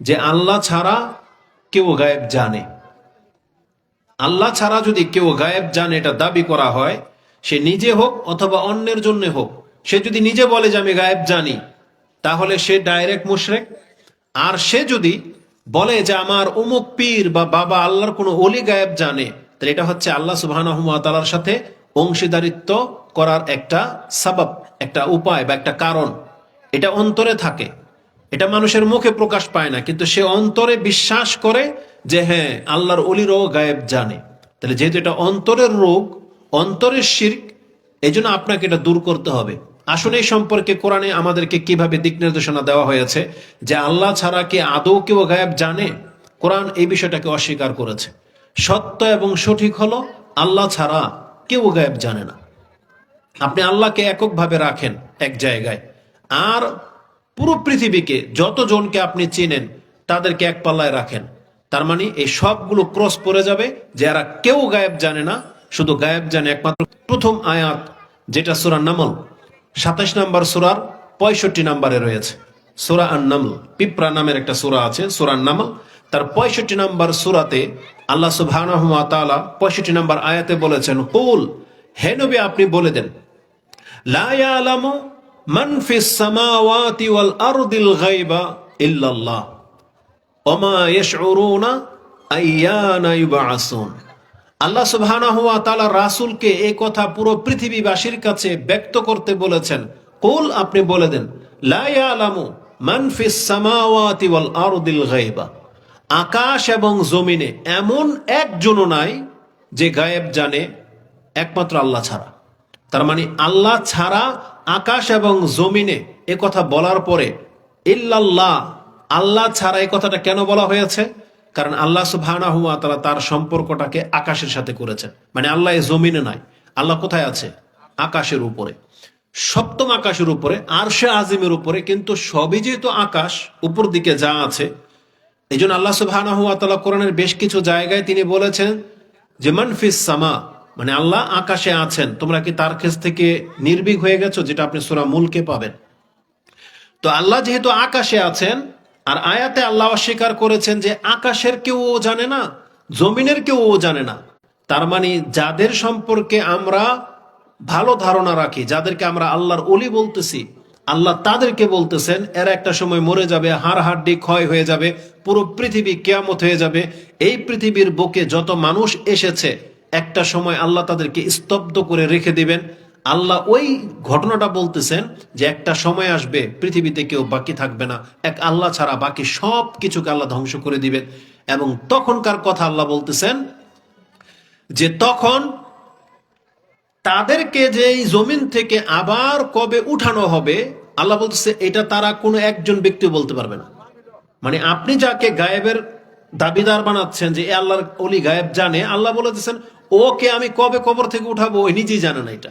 যে আল্লাহ ছাড়া কেউ গায়েব জানে। আল্লাহ ছাড়া যদি কেউ গায়েব জানে, এটা দাবি করা হয়, সে নিজে হোক অথবা অন্যের জন্য হোক, সে যদি নিজে বলে যে আমি গায়েব জানি, তাহলে সে ডাইরেক্ট মুশরেক। আর সে যদি বলে যে আমার অমুক পীর বা বাবা আল্লাহর কোনো অলি গায়েব জানে, তাহলে এটা হচ্ছে আল্লাহ সুবাহ তালার সাথে অংশীদারিত্ব করার একটা সাবাব, একটা উপায় বা একটা কারণ। এটা অন্তরে থাকে। এটা মানুষের মুখে প্রকাশ পায় না, কিন্তু সে অন্তরে বিশ্বাস করে যে হ্যাঁ আল্লাহর অলিরও গায়েব জানে। তাহলে যেহেতু এটা অন্তরের রোগ, অন্তরের শির্ক এই জন্য আপনাকে এটা দূর করতে হবে। আসলে এই সম্পর্কে কোরআনে আমাদেরকে কীভাবে দিক নির্দেশনা দেওয়া হয়েছে যে আল্লাহ ছাড়া কি আদৌ কেউ গায়েব জানে? কোরআন এই বিষয়টাকে অস্বীকার করেছে। সত্য এবং সঠিক হলো, আল্লাহ ছাড়া কেউ গায়েব জানে না। আপনি আল্লাহকে এককভাবে রাখেন এক জায়গায়। আর পুরো পৃথিবীকে যতজনকে আপনি চেনেন, তাদেরকে এক পাল্লায় রাখেন। তার মানে এই সবগুলো ক্রস পড়ে যাবে যে এরা কেউ গায়েব জানে না, শুধু গায়েব জানে একমাত্র প্রথম আয়াত, যেটা সুরা নামল। সাতাশ নাম্বার সুরার পঁয়ষট্টি নাম্বারে রয়েছে। সুরা আন নামল পিপরা নামের একটা সুরা আছে, সুরা নামল তার পঁয়ষট্টি নাম্বার সুরাতে আল্লাহ তাআলা পঁয়ষট্টি নাম্বার আয়াতে বলেছেন, কুল, হে আপনি বলে দেন, লা ইয়ালামু মান ফিস সামাওয়াতি ওয়াল আরদিল গায়বা ইল্লাল্লাহ। ওমা ইয়াশউরুনা আইয়ানা ইউবআসুন আল্লাহ সুবহানাহু ওয়া তাআলা রাসূলকে এই কথা পুরো পৃথিবীবাসীর কাছে ব্যক্ত করতে বলেছেন। কুল, আপনি বলে দেন, লা ইয়ালামু মান ফিস সামাওয়াতি ওয়াল আরদিল গায়বা। আকাশ এবং জমিনে এমন একজনও নাই যে গায়েব জানে, একমাত্র আল্লাহ ছাড়া। তার মানে আল্লাহ ছাড়া আকাশ এবং জমিনে এ কথা বলার পরে, ইল্লাল্লাহ, আল্লাহ ছাড়া এই কথাটা কেন বলা হয়েছে? কারণ আল্লাহ সুবহানাহু ওয়া তাআলা তার সম্পর্কটাকে আকাশের সাথে করেছেন। মানে আল্লাহ জমিনে নাই, আল্লাহ কোথায় আছে? আকাশের উপরে। সপ্তম আকাশের উপরে, আরশে আজিমের উপরে, কিন্তু সবই যেহেতু আকাশ, উপর দিকে যা আছে এই জন্য আল্লাহ সুবহানাহু ওয়া তাআলা কোরআনের বেশ কিছু জায়গায় তিনি বলেছেন যে মানফিস সামা মানে আল্লাহ আকাশে আছেন। তোমরা কি তার কাছ থেকে নির্ভীক হয়ে গেছো যেটা আপনি সূরা মূলকে পাবেন? তো আল্লাহ যেহেতু আকাশে আছেন, আর আয়াতে আল্লাহ অস্বীকার করেছেন যে আকাশের কেউ ও জানে না, জমিনের কেউ ও জানে না। তার মানে যাদের সম্পর্কে আমরা ভালো ধারণা রাখি, যাদেরকে আমরা আল্লাহর অলি বলতেছি, আল্লাহ তাদেরকে বলতেছেন, এরা একটা সময় মরে যাবে, হাড় হাড্ডি ক্ষয় হয়ে যাবে, পুরো পৃথিবী কেয়ামত হয়ে যাবে। এই পৃথিবীর বুকে যত মানুষ এসেছে একটা সময় আল্লাহ তাদেরকে স্তব্ধ করে রেখে দিবেন। আল্লাহ ওই ঘটনাটা বলতেছেন যে একটা সময় আসবে, পৃথিবীতে কেউ বাকি থাকবে না। এক আল্লাহ ছাড়া বাকি সব কিছুকে আল্লাহ ধ্বংস করে দিবেন। এবং তখনকার কথা আল্লাহ বলতেছেন যে তখন তাদেরকে যে জমিন থেকে আবার কবে উঠানো হবে, আল্লাহ বলতেছে, এটা তারা কোনো একজন ব্যক্তি বলতে পারবে না। মানে আপনি যাকে গায়েবের দাবিদার বানাচ্ছেন যে আল্লাহর অলি গায়েব জানে। আল্লাহ বলেছেন, ওকে আমি কবে কবর থেকে উঠাবো? ওই নিজেই জানে না এটা।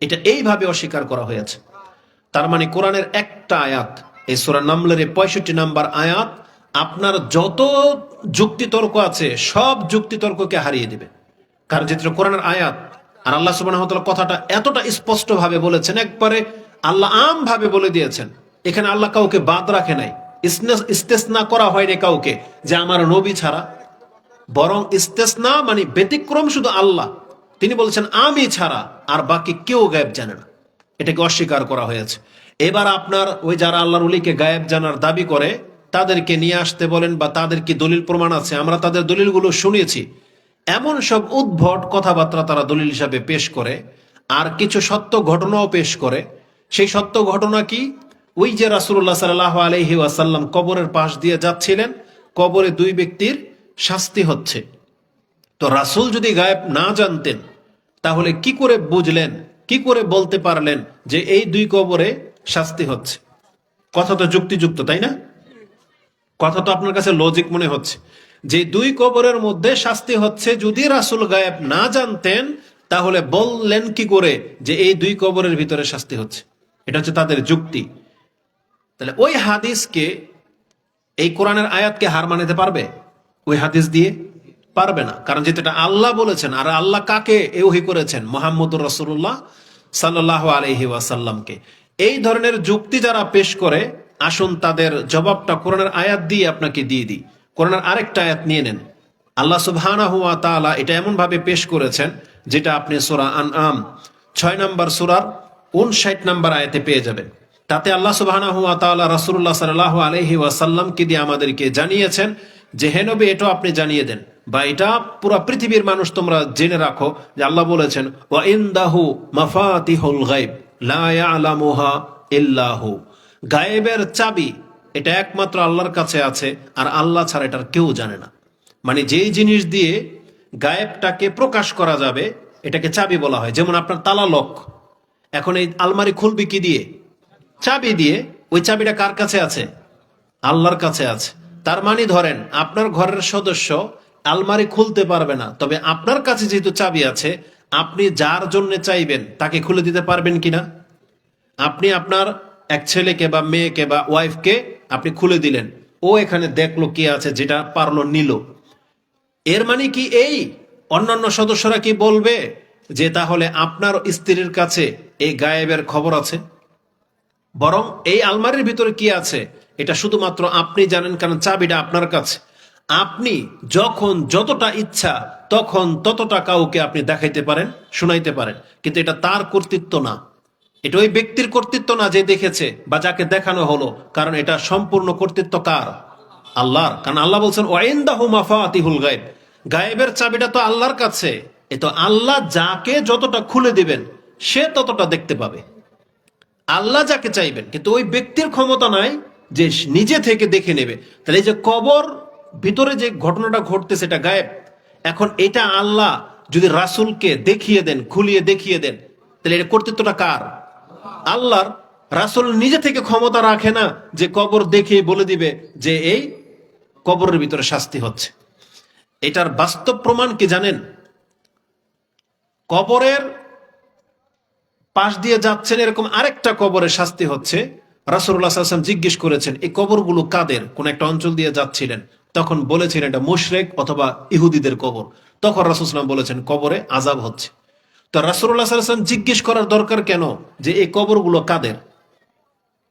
এটা এইভাবে অস্বীকার করা হয়েছে। তার মানে কোরআনের একটা আয়াত, এই সোরা নামলের পঁয়ষট্টি নাম্বার আয়াত, আপনার যত যুক্তিতর্ক আছে, সব যুক্তিতর্ককে হারিয়ে দিবে। কারণ যেটা কোরআনের আয়াত, আর আল্লাহ সুবাহ কথাটা এতটা স্পষ্ট ভাবে বলেছেন, একবারে আল্লাহ আম ভাবে বলে দিয়েছেন। এখানে আল্লাহ কাউকে বাদ রাখে নাই। ইস্তেসনা করা হয়নি কাউকে যে আমার নবী ছাড়া। বরং ইস্তেসনা মানে ব্যতিক্রম শুধু আল্লাহ। তিনি বলছেন, আমি ছাড়া আর বাকি কেউ গায়েব জানে না। এটাকে অস্বীকার করা হয়েছে। এবার আপনার ওই যারা আল্লাহর উলিকে গায়েব জানার দাবি করে, তাদেরকে নিয়ে আসতে বলেন বা তাদের কি দলিল প্রমাণ আছে? আমরা তাদের দলিলগুলো শুনেছি। এমন সব উদ্ভট কথাবার্তা তারা দলিল হিসাবে পেশ করে, আর কিছু সত্য ঘটনাও পেশ করে। সেই সত্য ঘটনা কি? ওই যে রাসুল্লাহ সাল্লাহ আলহি ওয়াসাল্লাম কবরের পাশ দিয়ে যাচ্ছিলেন, কবরে দুই ব্যক্তির শাস্তি হচ্ছে। তো রাসুল যদি গায়েব না জানতেন, তাহলে কি করে বুঝলেন, কি করে বলতে পারলেন যে এই দুই কবরে শাস্তি হচ্ছে? কথা তো যুক্তিযুক্ত, তাই না? কথা তো আপনার কাছে লজিক মনে হচ্ছে। যে দুই কবরের মধ্যে শাস্তি হচ্ছে, যদি রাসুল গায়েব না জানতেন, তাহলে বললেন কি করে যে এই দুই কবরের ভিতরে শাস্তি হচ্ছে? এটা হচ্ছে তাদের যুক্তি। তাহলে ওই হাদিসকে, এই কোরআনের আয়াতকে হার মানাতে পারবে? ওই হাদিস দিয়ে পারবে না। কারণ যেটা আল্লাহ বলেছেন, আর আল্লাহ কাকে এওহি করেছেন? মোহাম্মদুর রসুল্লাহ সাল্লাহ আলহি ওয়াসাল্লামকে। এই ধরনের যুক্তি যারা পেশ করে, আসুন তাদের জবাবটা কোরআনের আয়াত দিয়ে আপনাকে দিয়ে দিই। কোরআনের আরেকটা আয়াত নিয়ে নেন। আল্লাহ সুবহানাহু ওয়া তাআলা এটা এমন ভাবে পেশ করেছেন, যেটা আপনি সূরা আনআম ছয় নম্বর সূরার 59 নম্বর আয়াতে পেয়ে যাবেন। তাতে আল্লাহ সুবহানাহু ওয়া তাআলা রাসূলুল্লাহ সাল্লাল্লাহু আলাইহি ওয়াসাল্লামকে দিয়ে আমাদেরকে জানিয়েছেন যে, হে নবী এটাও আপনি জানিয়ে দেন বা এটা পুরো পৃথিবীর মানুষ তোমরা জেনে রাখো যে আল্লাহ বলেছেন, ওয়া ইল্লাহু। গায়েবের চাবি, এটা একমাত্র আল্লাহর কাছে আছে আর আল্লাহ ছাড়া এটার কেউ জানে না। মানে যেই জিনিস দিয়ে গায়েবটাকে প্রকাশ করা যাবে, এটাকে চাবি বলা হয়, যেমন আপনার তালা লক। এখন এই আলমারি খুলবি কি দিয়ে? চাবি দিয়ে ওই চাবিটা কার কাছে আছে? আল্লাহর কাছে আছে। তার মানে ধরেন, আপনার ঘরের সদস্য আলমারি খুলতে পারবে না, তবে আপনার কাছে যেহেতু চাবি আছে, আপনি যার জন্য চাইবেন তাকে খুলে দিতে পারবেন কিনা? আপনি আপনার এক ছেলেকে বা মেয়েকে বা ওয়াইফকে আপনি খুলে দিলেন, ও এখানে দেখল কি আছে যেটা পারল নিল। এর মানে কি এই? অন্যান্য সদস্যরা কি বলবে যে তাহলে আপনার স্ত্রীর কাছে এই গায়েবের খবর আছে? বরং এই আলমারির ভিতরে কি আছে? এটা শুধুমাত্র আপনি জানেন কারণ চাবিটা আপনার কাছে। আপনি যখন যতটা ইচ্ছা তখন ততটা কাউকে আপনি দেখাইতে পারেন, শোনাইতে পারেন। কিন্তু এটা তার কর্তৃত্ব না। এটা ওই ব্যক্তির কর্তৃত্ব না যে দেখেছে বা যাকে দেখানো হলো, কারণ এটা সম্পূর্ণ কর্তৃত্ব কার? আল্লাহর। কারণ আল্লাহ বলছেন, ওয়াইন্দাহু মাফাতিহুল গায়েব। গায়েবের চাবিটা তো আল্লাহর কাছে। এ তো আল্লাহ যাকে যতটা খুলে দিবেন, সে ততটা দেখতে পাবে। আল্লাহ যাকে চাইবেন, কিন্তু ওই ব্যক্তির ক্ষমতা নাই যে নিজে থেকে দেখে নেবে। তাহলে এই যে কবর ভিতরে যে ঘটনাটা ঘটতেছে এটা গায়েব। এখন এটা আল্লাহ যদি রাসূলকে দেখিয়ে দেন, খুলিয়ে দেখিয়ে দেন, তাহলে এটা কর্তৃত্বটা কার? আল্লাহর। রাসূল নিজে থেকে ক্ষমতা রাখে না যে কবর দেখে বলে দিবে যে এই কবরের ভিতরে শাস্তি হচ্ছে। এটার বাস্তব প্রমাণ কি জানেন? কবরের পাশ দিয়ে যাচ্ছেন এরকম আরেকটা কবরের শাস্তি হচ্ছে। রাসুল্লাহ আসলাম জিজ্ঞেস করেছেন, এই কবরগুলো কাদের? কোন একটা অঞ্চল দিয়ে যাচ্ছিলেন? তখন বলেছিলেন এটা মুশরেক অথবা ইহুদিদের কবর। তখন রাসুলাম বলেছেন, কবরে আজাব হচ্ছে। তো রাসুল্লাহ সাল্লাম জিজ্ঞেস করার দরকার কেন? যে এই কবরগুলো কাদের?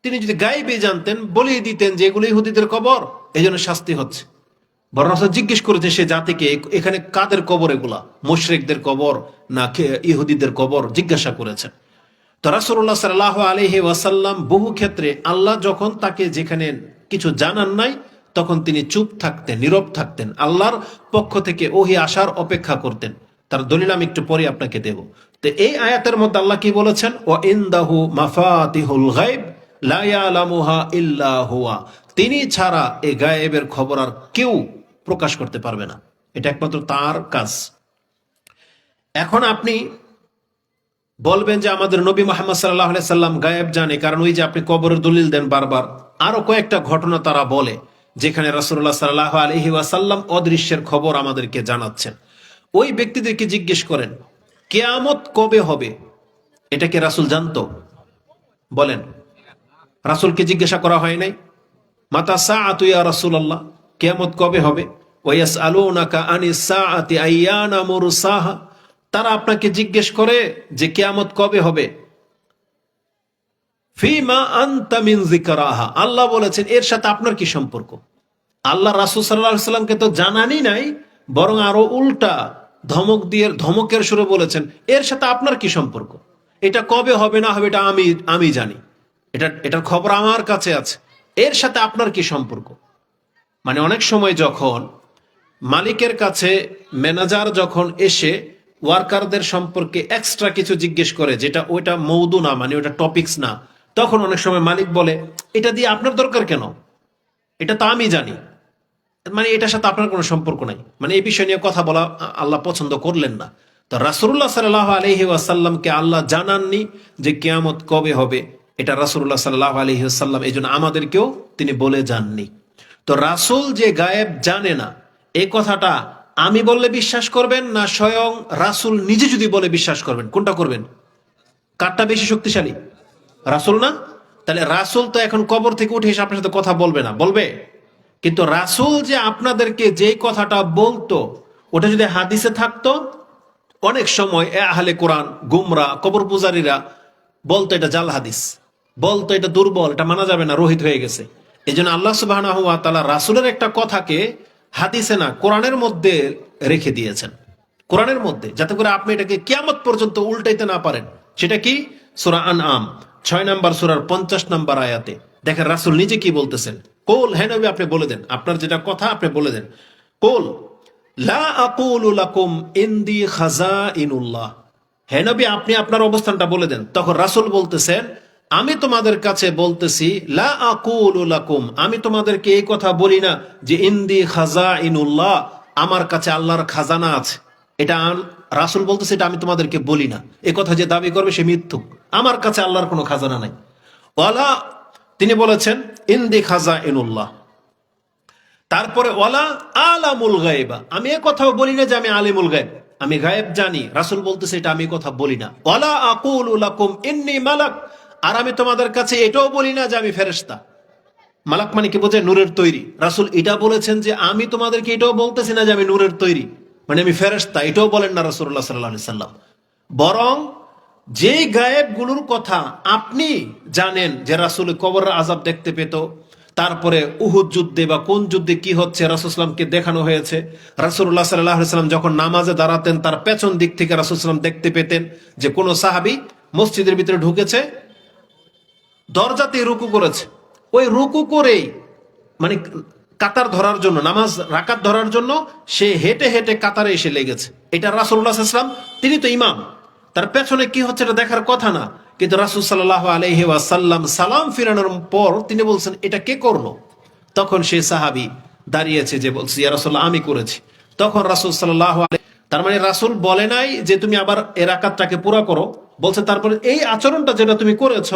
তিনি যদি গাইবে জানতেন, বলিয়ে দিতেন যে এগুলো ইহুদিদের কবর এই জন্য শাস্তি হচ্ছে। বরং জিজ্ঞেস করেছে সে জাতিকে এখানে কাদের কবর এগুলা? মুশরিকদের কবর না ইহুদিদের কবর? জিজ্ঞাসা করেছেন। তো সাল্লাল্লাহু আলাইহি ওয়াসাল্লাম বহু ক্ষেত্রে আল্লাহ যখন তাকে যেখানে কিছু জানান নাই, তখন তিনি চুপ থাকতেন, নীরব থাকতেন, আল্লাহর পক্ষ থেকে ওহি আসার অপেক্ষা করতেন। তার দলিল আমি একটু পরে আপনাকে দেব। তো এই আয়াতের মধ্যে আল্লাহ কি বলেছেন? ও ইনদাহু মাফাতিহুল হুয়া। তিনি ছাড়া এই গায়েবের খবর আর কেউ প্রকাশ করতে পারবে না। এটা একমাত্র তার কাজ। এখন আপনি বলবেন যে আমাদের নবী মোহাম্মদ সাল্লাহ সাল্লাম গায়েব জানে কারণ ওই যে আপনি কবরের দলিল দেন বারবার। আরও কয়েকটা ঘটনা তারা বলে, যেখানে রাসুল্লাহ সাল্লাহ আলহি ওয়াসাল্লাম অদৃশ্যের খবর আমাদেরকে জানাচ্ছেন। ওই ব্যক্তিদেরকে জিজ্ঞেস করেন, কেয়ামত কবে হবে? এটা কি রাসুল জানতো? বলেন, রাসুলকে জিজ্ঞাসা করা হয় নাই? মাতা সা আতুয়া রাসুল আল্লাহ কেয়ামত কবে হবে? ওয়াস আলুনাকা আনি সাআতি আইয়ানা মুরসাহা। তারা আপনাকে জিজ্ঞেস করে যে কেয়ামত কবে হবে? ফিমা আনতা মিন আল্লাহ বলেছেন, এর সাথে আপনার কি সম্পর্ক? আল্লাহ রাসূল সাল্লামকে তো জানানি নাই, বরং আরও উল্টা ধমক দিয়ে, ধমকের সুরে বলেছেন, এর সাথে আপনার কি সম্পর্ক? এটা কবে হবে না হবে এটা আমি আমি জানি। এটা, এটার খবর আমার কাছে আছে। এর সাথে আপনার কি সম্পর্ক? মানে অনেক সময় যখন মালিকের কাছে ম্যানেজার যখন এসে ওয়ার্কারদের সম্পর্কে এক্সট্রা কিছু জিজ্ঞেস করে, যেটা ওইটা মৌদু না মানে ওটা টপিকস না। তখন অনেক সময় মালিক বলে, এটা দিয়ে আপনার দরকার কেন? এটা তো আমি জানি। মানে এটার সাথে আপনার কোনো সম্পর্ক নাই। মানে এই বিষয় নিয়ে কথা বলা আল্লাহ পছন্দ করলেন না। তো রাসুল্লাহ সাল্লাহ আলহি আসাল্লামকে আল্লাহ জানাননি যে কেয়ামত কবে হবে। এটা রাসুল্লাহ সাল্লাহ আলহি আসাল্লাম এই জন্য আমাদেরকেও তিনি বলে যাননি। তো রাসুল যে গায়েব জানে না, এই কথাটা আমি বললে বিশ্বাস করবেন না স্বয়ং রাসুল নিজে যদি বলে বিশ্বাস করবেন? কোনটা করবেন? কারটা বেশি শক্তিশালী? রাসুল না? তাহলে রাসুল তো এখন কবর থেকে উঠে এসে আপনার সাথে কথা বলবে না। বলবে? কিন্তু রাসুল যে আপনাদেরকে যেই কথাটা বলতো, ওটা যদি হাদিসে থাকতো, অনেক সময় এ আহলে কোরআন, গুমরা, কবর পূজারীরা বলতো এটা জাল হাদিস। বলতো এটা দুর্বল, এটা মানা যাবে না, রোহিত হয়ে গেছে। এই জন্য আল্লাহ সুবাহ রাসুলের একটা কথাকে হাদিসে না, কোরআনের মধ্যে রেখে দিয়েছেন। কোরআনের মধ্যে, যাতে করে আপনি এটাকে কিয়ামত পর্যন্ত উল্টাইতে না পারেন। সেটা কি? সুরা আন আম ছয় নাম্বার সুরার পঞ্চাশ নাম্বার আয়াতে। দেখেন রাসুল নিজে কি বলতেছেন? কোল হ্যাঁ নবী, আপনি বলে দেন। আপনার যেটা কথা, আপনি বলে দেন। কোল, লা আকুলু লাকুম ইন্দি খাজাইনুল্লাহ। হে নবী, আপনি আপনার অবস্থানটা বলে দেন। তখন রাসুল বলতেছেন আমি তোমাদের কাছে বলতেছি আমি তোমাদেরকে এই কথা বলি না যে ইন্দি খাজা ইনুল্লাহ আমার কাছে আল্লাহর খাজানা আছে। এটা রাসুল বলতেছে, এটা আমি তোমাদেরকে বলি না। এ কথা যে দাবি করবে, সে মিথ্যুক। আমার কাছে আল্লাহর কোনো খাজানা নাই। ওয়ালা, তিনি বলেছেন, ইন্দি খাজা ইনুল্লাহ তারপরে, ওয়ালা আলামুল গায়েবা। আমি এ কথাও বলি না যে আমি আলিমুল গায়েব। আমি গায়েব জানি। রাসুল বলতেছে, এটা আমি কথা বলি না। ওয়ালা আকুল ইন্নি মালাক। আর আমি তোমাদের কাছে এটাও বলি না যে আমি ফেরেশতা। মালাক মানে কি বোঝে? নূরের তৈরি। রাসুল এটা বলেছেন যে আমি তোমাদেরকে এটাও বলতেছি না যে আমি নূরের তৈরি। মানে আমি ফেরেশতা, এটাও বলেন না রাসুল্লাহ সাল্লাহ সাল্লাম। বরং যে গায়েবগুলোর কথা আপনি জানেন যে রাসুল কবর আজাব দেখতে পেত, তারপরে উহুদ যুদ্ধে বা কোন যুদ্ধে কি হচ্ছে রাসুসলামকে দেখানো হয়েছে রাসুল্লাহ সাল্লাম যখন নামাজে দাঁড়াতেন, তার পেছন দিক থেকে রাসুসলাম দেখতে পেতেন যে কোনো সাহাবি মসজিদের ভিতরে ঢুকেছে দরজাতে রুকু করেছে। ওই রুকু করেই মানে কাতার ধরার জন্য, নামাজ, রাকাত ধরার জন্য সে হেঁটে হেঁটে কাতারে এসে লেগেছে। এটা রাসুল্লাহ ইসলাম তিনি তো ইমাম। তার পেছনে কি হচ্ছে এটা দেখার কথা না, কিন্তু রাসুল সাল্লাহ আলহি ওয়াসাল্লাম সালাম ফিরানোর পর তিনি বলছেন, এটা কে করল? তখন সে সাহাবি দাঁড়িয়েছে যে বলছে, ইয়া রাসুল্লাহ আমি করেছি। তখন রাসুল সাল্লাহ তার মানে রাসুল বলে নাই যে তুমি আবার এ রাকাতটাকে পুরা করো। বলছে, তারপরে এই আচরণটা যেটা তুমি করেছ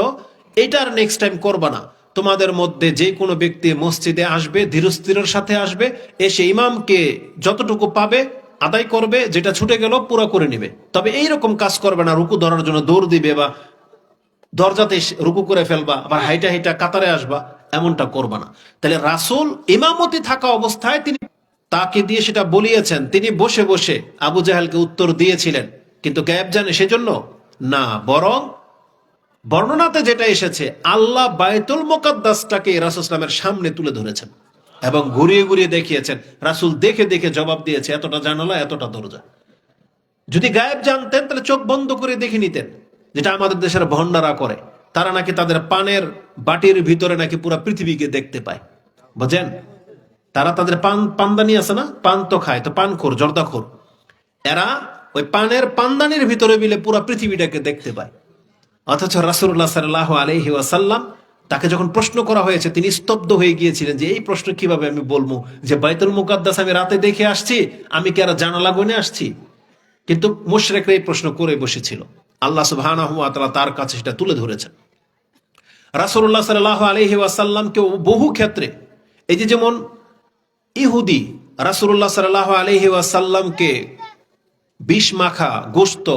এটার নেক্সট টাইম করবা না। তোমাদের মধ্যে যে কোনো ব্যক্তি মসজিদে আসবে, ধীরস্থিরের সাথে আসবে, এসে ইমামকে যতটুকু পাবে, আদায় করবে, যেটা ছুটে গেল, পুরো করে নেবে। তবে এই রকম কাজ করবে না, রুকু ধরার জন্য দৌড় দিবে বা দরজাতে রুকু করে ফেলবা আবার হাইটা হাইটা কাতারে আসবা, এমনটা করবা না। তাহলে রাসুল ইমামতি থাকা অবস্থায় তিনি তাকে দিয়ে সেটা বলিয়েছেন। তিনি বসে বসে আবু জাহালকে উত্তর দিয়েছিলেন। কিন্তু গ্যাপ জানে সেজন্য? না, বরং বর্ণনাতে যেটা এসেছে, আল্লাহ বায়তুল মোকাদ্দাসটাকে রাসুসলামের সামনে তুলে ধরেছেন এবং ঘুরিয়ে ঘুরিয়ে দেখিয়েছেন। রাসুল দেখে দেখে জবাব দিয়েছে, এতটা জানালা, এতটা দরজা। যদি গায়েব জানতেন, তাহলে চোখ বন্ধ করে দেখে নিতেন, যেটা আমাদের দেশের ভণ্ডারা করে। তারা নাকি তাদের পানের বাটির ভিতরে নাকি পুরো পৃথিবীকে দেখতে পায়। বুঝেন? তারা তাদের পান, পানদানি আছে না? পান তো খায়, তো পানখোর জর্দাখোর এরা ওই পানের পানদানির ভিতরে মিলে পুরো পৃথিবীটাকে দেখতে পায়। অথচ রাসুল্লাহ সাল্লাহ আলহি ওয়াসাল্লাম তাকে যখন প্রশ্ন করা হয়েছে, তিনি স্তব্ধ হয়ে গিয়েছিলেন যে, এই প্রশ্ন কীভাবে আমি বলব? যে, বাইতুল মুকাদ্দাস আমি রাতে দেখে আসছি, আমি কি আর জানালা গুনে আসছি? কিন্তু মুশরেকরা এই প্রশ্ন করে বসেছিল। আল্লাহ সুবহানাহু ওয়া তাআলা তার কাছে সেটা তুলে ধরেছেন। রাসূলুল্লাহ সাল্লাল্লাহু আলাইহি ওয়াসাল্লামকে বহু ক্ষেত্রে, এই যে যেমন ইহুদি রাসূলুল্লাহ সাল্লাল্লাহু আলাইহি ওয়াসাল্লামকে বিষ মাখা গোশত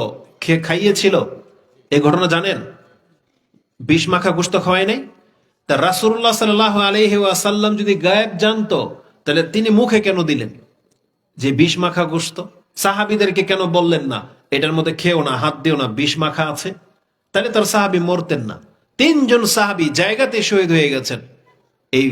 খেয়ে খাইয়েছিল এই ঘটনা জানেন? বিষ মাখা গোশত খাওয়াই নাই? তা রাসূলুল্লাহ সাল্লাল্লাহু আলাইহি ওয়াসাল্লাম যদি গায়েব জানতো, তাহলে তিনি মুখে কেন দিলেন? যে বিষ মাখা গোস্ত সাহাবিদেরকে কেন বললেন না? এটার মধ্যে খেও না, হাত দিও না, বিষ মাখা আছে। তাহলে তার সাহাবি মরতেন না। তিনজন সাহাবি জায়গাতে শহীদ হয়ে গেছেন এই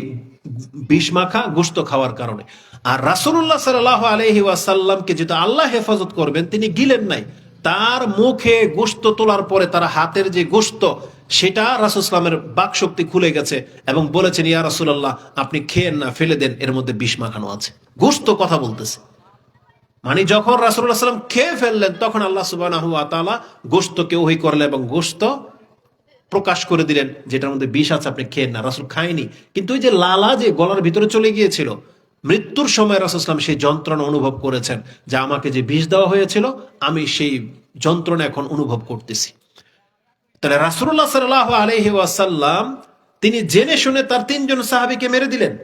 বিষ মাখা গোস্ত খাওয়ার কারণে। আর রাসুল্লাহ সাল্লাহ আলহি ওয়াসাল্লামকে যেহেতু আল্লাহ হেফাজত করবেন, তিনি গিলেন নাই। তার মুখে গোস্ত তোলার পরে তার হাতের যে গোস্ত সেটা রাসুসলামের বাক শক্তি খুলে গেছে এবং বলেছেন, ইয়া রাসুল্লাহ আপনি খেয়েন না, ফেলে দেন, এর মধ্যে বিষ মাখানো আছে। গোস্ত কথা বলতেছে। মানে যখন রাসুল্লাহ সাল্লাম খেয়ে ফেললেন, তখন আল্লাহ সুবাহ গোস্তকে ওহি করলেন এবং গোস্ত প্রকাশ করে দিলেন, যেটার মধ্যে বিষ আছে, আপনি খেয়েন না। রাসুল খায়নি। কিন্তু ওই যে লালা যে গলার ভিতরে চলে গিয়েছিল মৃত্যুর সময় রাসুসলাম সেই যন্ত্রণা অনুভব করেছেন, যে আমাকে যে বিষ দেওয়া হয়েছিল, আমি সেই যন্ত্রণা এখন অনুভব করতেছি। তাহলে রাসুল্লাহ সাল্লাহ আলহি ওয়াসাল্লাম, তিনি জেনে শুনে তার তিনজন সাহাবিকে মেরে দিলেন।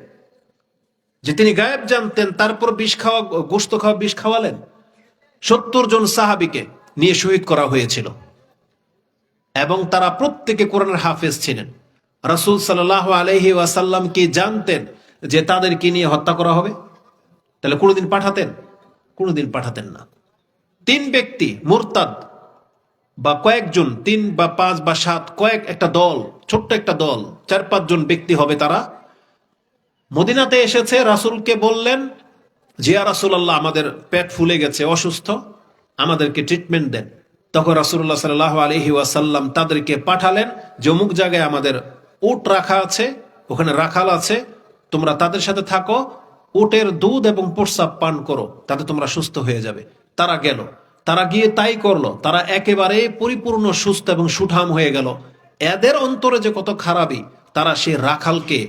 যে তিনি গায়েব জানতেন, তারপর বিষ খাওয়া গোস্ত খাওয়া, বিষ খাওয়ালেন। সত্তর জন সাহাবিকে নিয়ে শহীদ করা হয়েছিল। এবং তারা প্রত্যেকে কোরআনের হাফেজ ছিলেন। রাসুল সাল্লাহ আলহি ওয়াসাল্লাম কি জানতেন? যে তাদেরকে নিয়ে হত্যা করা হবে, তাহলে কোনোদিন পাঠাতেন? কোনোদিন পাঠাতেন না। তিন ব্যক্তি, মুরতাদ, বা কয়েকজন, তিন বা পাঁচ বা সাত, কয়েক একটা দল, ছোট্ট একটা দল, চার পাঁচজন ব্যক্তি হবে তারা। মদিনাতে এসেছে, রাসূলকে বললেন জিয়া রাসূল আল্লাহ আমাদের পেট ফুলে গেছে, অসুস্থ, আমাদেরকে ট্রিটমেন্ট দেন। তখন রাসূলুল্লাহ সাল্লাহ আলহি ওয়াসাল্লাম তাদেরকে পাঠালেন যে অমুক জায়গায় আমাদের উট রাখা আছে, ওখানে রাখাল আছে তোমরা তাদের সাথে থাকো, উটের দুধ এবং প্রস্রাব পান করো, তাতে তোমরা সুস্থ হয়ে যাবে। তারা গেল। তারা গিয়ে তাই করল। তারা একেবারে পরিপূর্ণ সুস্থ এবং সুঠাম হয়ে গেল। এদের অন্তরে যে কত খারাপই, তারা সে রাখালকে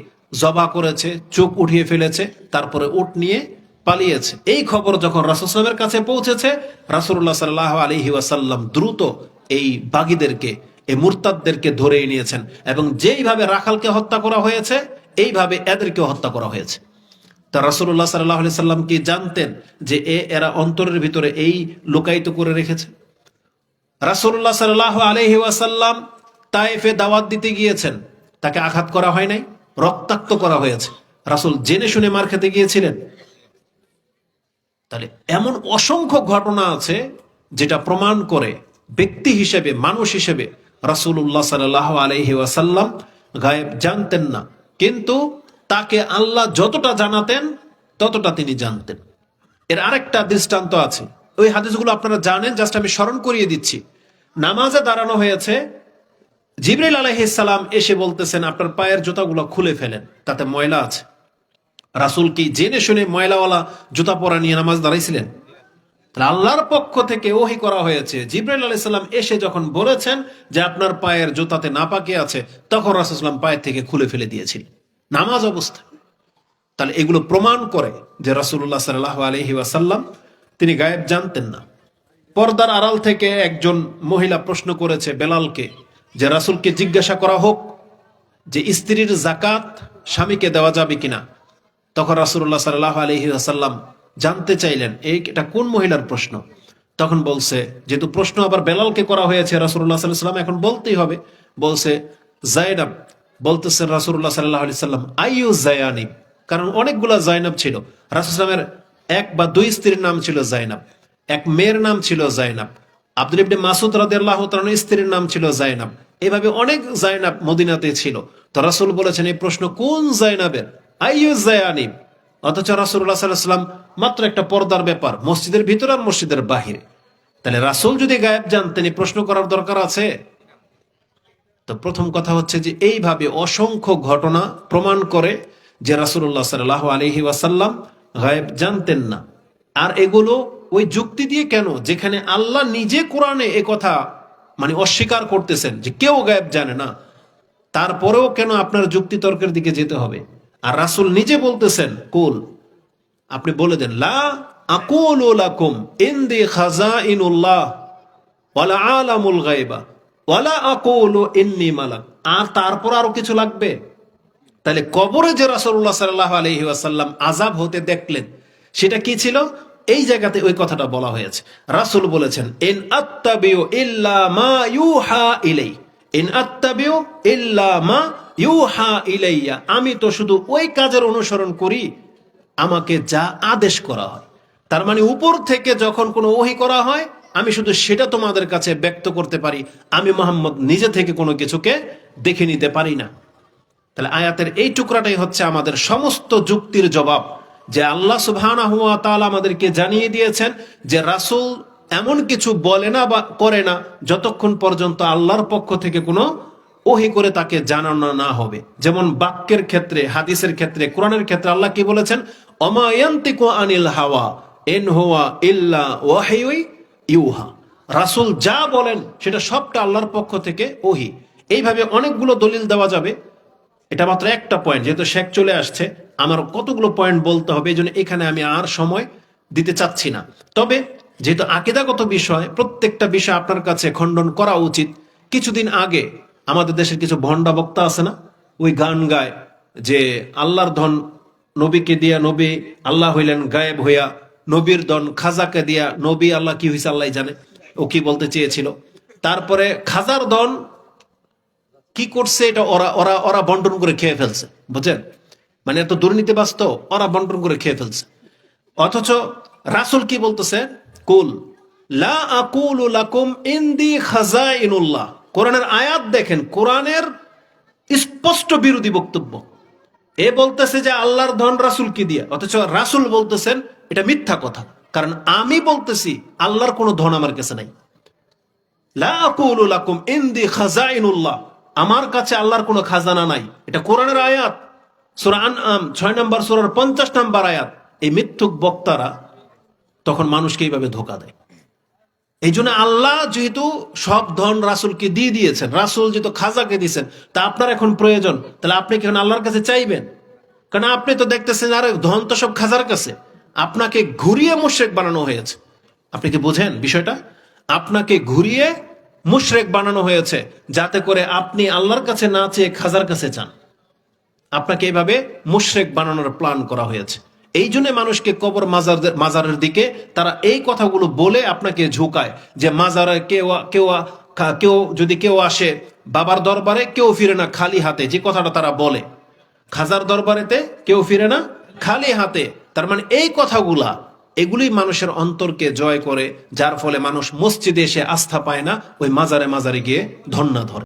জবা করেছে, চোখ উঠিয়ে ফেলেছে, তারপরে উট নিয়ে পালিয়েছে। এই খবর যখন রাসুসলামের কাছে পৌঁছেছে রাসুল্লাহ সাল্লাহ আলহি ওয়াসাল্লাম দ্রুত এই বাগিদেরকে, এই মুরতাদদেরকে ধরে নিয়েছেন এবং যেইভাবে রাখালকে হত্যা করা হয়েছে এইভাবে এদেরকে হত্যা করা হয়েছে। তা রাসুল্লাহ সাল্লাহ সাল্লাম কি জানতেন যে এ এরা অন্তরের ভিতরে এই লোকায়িত করে রেখেছে? রাসুল্লাহ সাল্লাহ আলহি ওয়াসাল্লাম তাইফে দাওয়াত দিতে গিয়েছেন। তাকে আঘাত করা হয় নাই, রক্তাক্ত করা হয়েছে। রাসুল জেনে শুনে মার খেতে গিয়েছিলেন। তাহলে এমন অসংখ্য ঘটনা আছে যেটা প্রমাণ করে ব্যক্তি হিসেবে, মানুষ হিসেবে রাসুল্লাহ সাল্লাহ আলহি ওয়াসাল্লাম গায়েব জানতেন না। কিন্তু তাকে আল্লাহ যতটা জানাতেন, ততটা তিনি জানতেন। এর আরেকটা দৃষ্টান্ত আছে। ওই হাদিসগুলো আপনারা জানেন, জাস্ট আমি স্মরণ করিয়ে দিচ্ছি। নামাজে দাঁড়ানো হয়েছে, জিবরিল আলহিসাল্লাম এসে বলতেছেন, আপনার পায়ের জুতাগুলো খুলে ফেলেন, তাতে ময়লা আছে। রাসুল কি জেনে শুনে ময়লাওয়ালা জুতা পরা নিয়ে নামাজ দাঁড়াইছিলেন? তাহলে আল্লাহর পক্ষ থেকে ওহি করা হয়েছে। জিব্রাইল আলাইসাল্লাম এসে যখন বলেছেন যে আপনার পায়ের জুতাতে নাপাকে আছে, তখন রাসুলাম পায়ের থেকে খুলে ফেলে দিয়েছিলেন। নামাজ অবস্থা তাহলে এগুলো প্রমাণ করে যে রাসুল্লাহ সাল্লাহ আলহি ওয়াসাল্লাম তিনি গায়েব জানতেন না। পর্দার আড়াল থেকে একজন মহিলা প্রশ্ন করেছে বেলালকে যে রাসুলকে জিজ্ঞাসা করা হোক যে স্ত্রীর জাকাত স্বামীকে দেওয়া যাবে কিনা। তখন রাসুল্লাহ সাল্লাহ আলহি আসাল্লাম জানতে চাইলেন এই এটা কোন মহিলার প্রশ্ন? তখন বলছে, যেহেতু প্রশ্ন আবার বেলালকে করা হয়েছে রাসুল্লাহ সাল্লাম এখন বলতেই হবে। বলছে জাইনাব বলতেছেন রাসুল্লাহ সাল্লাহ আলি সাল্লাম আইউ জায়ানি? কারণ অনেকগুলা জাইনাব ছিল। রাসুলামের এক বা দুই স্ত্রীর নাম ছিল জাইনাব এক মেয়ের নাম ছিল জাইনাব আব্দুল ইবনে মাসুদ রাদিয়াল্লাহ তাআলার স্ত্রীর নাম ছিল জাইনাব এভাবে অনেক জাইনাব মদিনাতে ছিল। তো রাসূল বলেছেন, এই প্রশ্ন কোন জাইনাবের আইয়ু জায়ানিব অথচ সাল্লাম মাত্র একটা পর্দার ব্যাপার, মসজিদের ভিতরে আর মসজিদের বাহিরে। তাহলে রাসূল যদি গায়েব জানতেন প্রশ্ন করার দরকার আছে? তো প্রথম কথা হচ্ছে যে, এইভাবে অসংখ্য ঘটনা প্রমাণ করে যে রাসূলুল্লাহ সাল্লাল্লাহু আলাইহি ওয়াসাল্লাম গায়েব জানতেন না। আর এগুলো ওই যুক্তি দিয়ে কেন? যেখানে আল্লাহ নিজে কোরআনে এ কথা মানে অস্বীকার করতেছেন যে, কেউ গায়েব জানে না। তারপরেও কেন আপনার যুক্তি তর্কের দিকে যেতে হবে? আর রাসুল নিজে বলতেছেন, কুল। আপনি বলে দেন, লা আকুল লাকুম ইনদি খাজাইনুল্লাহ ওয়ালা আলামুল গায়বা ওয়ালা আকুলু ইন্নি মালাক। আর তারপর আরও কিছু লাগবে? তাহলে কবরে যে রাসূলুল্লাহ সাল্লাল্লাহু আলাইহি ওয়াসাল্লাম আযাব হতে দেখলেন, সেটা কি ছিল? এই জায়গাতে ওই কথাটা বলা হয়েছে। রাসূল বলেছেন, ইন আত্তাবিউ ইল্লা মা ইউহা ইলাই ইন আত্তাবিউ ইল্লা মা ইউহা ইলাইয়া, আমি তো শুধু ওই কাজের অনুসরণ করি, আমাকে যা আদেশ করা হয়। তার মানে উপর থেকে যখন কোনো ওহি করা হয়, আমি শুধু সেটা তোমাদের কাছে ব্যক্ত করতে পারি। আমি মোহাম্মদ নিজে থেকে কোনো কিছুকে দেখে নিতে পারি না। তাহলে আয়াতের এই টুকরাটাই হচ্ছে আমাদের সমস্ত যুক্তির জবাব, যে আল্লাহ সুবহানাহু হুয়া তাআলা আমাদেরকে জানিয়ে দিয়েছেন যে রাসূল এমন কিছু বলে না বা করে না, যতক্ষণ পর্যন্ত আল্লাহর পক্ষ থেকে কোনো ওহি করে তাকে জানানো না হবে। যেমন বাক্যের ক্ষেত্রে, হাদিসের ক্ষেত্রে, কোরআনের ক্ষেত্রে আল্লাহ কি বলেছেন? অমায়ান্তিকু আনিল হাওয়া এন হোয়া ইল্লা ওয়াহিউই ইউহা। রাসুল যা বলেন, সেটা সবটা আল্লাহর পক্ষ থেকে ওহি। এইভাবে অনেকগুলো দলিল দেওয়া যাবে। এটা মাত্র একটা পয়েন্ট যেহেতু শেখ চলে আসছে, আমার কতগুলো পয়েন্ট বলতে হবে এই জন্য এখানে আমি আর সময় দিতে চাচ্ছি না। তবে যেহেতু আকিদাগত বিষয়, প্রত্যেকটা বিষয় আপনার কাছে খণ্ডন করা উচিত। কিছুদিন আগে আমাদের দেশের কিছু ভণ্ডা বক্তা আছে না? ওই গান গায় যে আল্লাহর ধন নবীকে দিয়া নবী, আল্লাহ হইলেন গায়েব হইয়া নবীর ধন খাজাকে দিয়া নবী, আল্লাহ কি হয়েছে আল্লাহ জানে। ও কি বলতে চেয়েছিল। তারপরে খাজার ধন কি করছে এটা ওরা ওরা ওরা বন্টন করে খেয়ে ফেলছে, বুঝছেন? মানে এত দুর্নীতি বাস্ত ওরা বন্টন করে খেয়ে ফেলছে। অথচ রাসুল কি বলতেছে? কুল, লা আকুলু লাকুম ইন্দি খাজাইনুল্লাহ। কোরআনের আয়াত দেখেন, কোরআনের স্পষ্ট বিরোধী বক্তব্য। এ বলতেছে যে আল্লাহর ধন রাসুল কি দিয়ে? অথচ রাসুল বলতেছেন, এটা মিথ্যা কথা। কারণ আমি বলতেছি, আল্লাহর কোনো ধন আমার কাছে নাই। আমার কাছে আল্লাহর কোনো খাজানা নাই। এটা কোরআনের আয়াত। আনআম 6 নম্বর সূরার 50 নম্বর আয়াত। এই মিথ্যুক বক্তারা তখন মানুষকে এইভাবে ধোকা দেয়। এই জন্য আল্লাহ যেহেতু সব ধন রাসুলকে দিয়ে দিয়েছেন, রাসুল যেহেতু খাজাকে দিয়েছেন, তা আপনার এখন প্রয়োজন। তাহলে আপনি কি আল্লাহর কাছে চাইবেন? কারণ আপনি তো দেখতেছেন, আরে ধন তো সব খাজার কাছে। আপনাকে ঘুরিয়ে মুশ্রেক বানানো হয়েছে। আপনি কি বোঝেন বিষয়টা? আপনাকে ঘুরিয়ে মুশরেক বানানো হয়েছে, যাতে করে আপনি আল্লাহর কাছে না চেয়ে খাজার কাছে চান আপনাকে এইভাবে মুশরেক বানানোর প্ল্যান করা হয়েছে। এই জন্য মানুষকে কবর মাজার মাজারের দিকে তারা এই কথাগুলো বলে আপনাকে ঝুঁকায় যে মাজারে কেউ কেউ কেউ যদি কেউ আসে বাবার দরবারে, কেউ ফিরে না খালি হাতে, যে কথাটা তারা বলে। খাজার দরবারেতে কেউ ফিরে না খালি হাতে। তার মানে এই কথাগুলা, এগুলি মানুষের অন্তরকে জয় করে, যার ফলে মানুষ মসজিদে এসে আস্থা পায় না, ওই মাজারে মাজারে গিয়ে ধন্না ধরে।